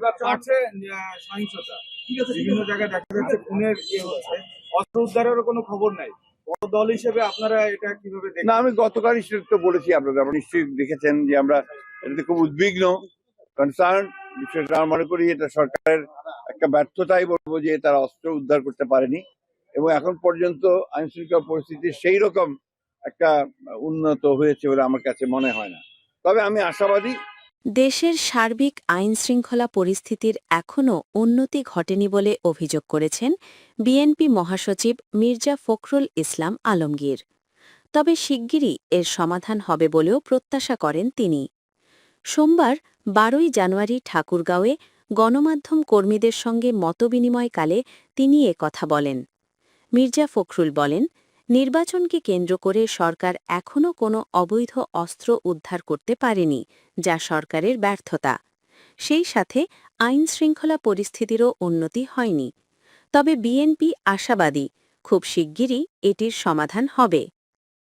নির্বাচন আহ, সহিংসতা। বিভিন্ন জায়গায় দেখা যাচ্ছে খুনের ইয়ে হচ্ছে। অস্ত্র উদ্ধারেরও কোনো খবর নাই। বড় দল হিসেবে আপনারা এটা কীভাবে না আমি গতকাল সেটা তো বলেছি আপনাদের আপনারা নিশ্চয়ই দেখেছেন যে আমরা এটাতে খুব উদ্বিগ্ন। কনসার্ন আমরা মনে করি এটা সরকারের একটা ব্যর্থতাই বলব যে তারা অস্ত্র উদ্ধার করতে পারেনি। এবং এখন পর্যন্ত আইন শৃঙ্খলা পরিস্থিতি সেই রকম একটা উন্নত হয়েছে বলে আমার কাছে মনে হয় না। তবে আমি আশাবাদী দেশের সার্বিক আইন শৃঙ্খলা পরিস্থিতির এখনও উন্নতি ঘটেনি বলে অভিযোগ করেছেন বিএনপি মহাসচিব মির্জা ফখরুল ইসলাম আলমগীর। তবে শিগগিরই এর সমাধান হবে বলেও প্রত্যাশা করেন তিনি। সোমবার বারোই জানুয়ারি ঠাকুরগাঁওয়ে গণমাধ্যম কর্মীদের সঙ্গে মতবিনিময়কালে তিনি কথা বলেন। মির্জা ফখরুল বলেন নির্বাচনকে কেন্দ্র করে সরকার এখনও কোনো অবৈধ অস্ত্র উদ্ধার করতে পারেনি, যা সরকারের ব্যর্থতা। সেই সাথে আইন শৃঙ্খলা পরিস্থিতিরও উন্নতি হয়নি। তবে বিএনপি আশাবাদী, খুব শিগগিরই এটির সমাধান হবে।